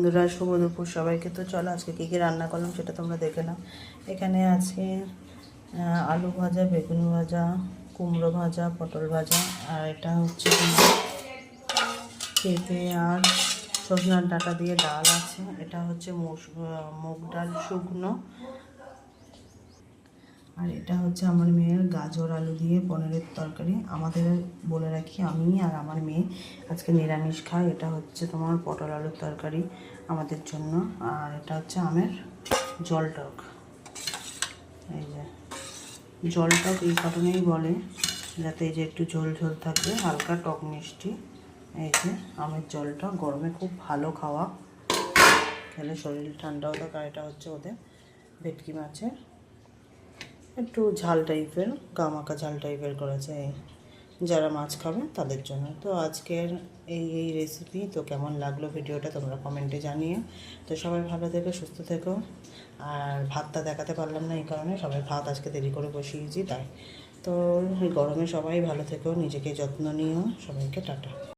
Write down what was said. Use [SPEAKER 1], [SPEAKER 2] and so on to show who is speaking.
[SPEAKER 1] বন্ধুরা শুভ দুপুর সবাইকে তো চলো, আজকে কী কী রান্না করলাম সেটা তোমরা দেখে নাও। এখানে আছে আলু ভাজা, বেগুন ভাজা, কুমড়ো ভাজা, পটল ভাজা, আর এটা হচ্ছে পেঁপে আর সজনার ডাটা দিয়ে ডাল আছে। এটা হচ্ছে মুগ ডাল শুকনো। আর এটা হচ্ছে আমার মেয়ের গাজর আলু দিয়ে পনিরের তরকারি। আমাদের বলে রাখি, আমি আর আমার মেয়ে আজকে নিরামিষ খাই। এটা হচ্ছে তোমার পটল আলুর তরকারি আমাদের জন্য। আর এটা হচ্ছে আমের জল টক। এই যে, জল টক এই কারণেই বলে, যাতে এই যে একটু ঝোল ঝোল থাকবে, হালকা টক মিষ্টি। এই যে, আমের জলটা গরমে খুব ভালো খাওয়া। খেলে শরীর ঠান্ডাও থাকে, আর এটা হচ্ছে ওদের ভেটকি মাছের একটু ঝাল টাইপের গামাকা ঝাল টাইপের করেছে এই যারা মাছ খাবে তাদের জন্য। তো আজকের এই এই রেসিপি তো কেমন লাগল ভিডিওটা তোমরা কমেন্টে জানিয়ে তো সবাই ভালো থেকো, সুস্থ থেকো। আর ভাতটা দেখাতে পারলাম না এই কারণে, সবাই ভাত আজকে দেরি করে বসিয়েছি, তাই। তো গরমে সবাই ভালো থেকো, নিজেকে যত্ন নিও, সবাইকে টাটা।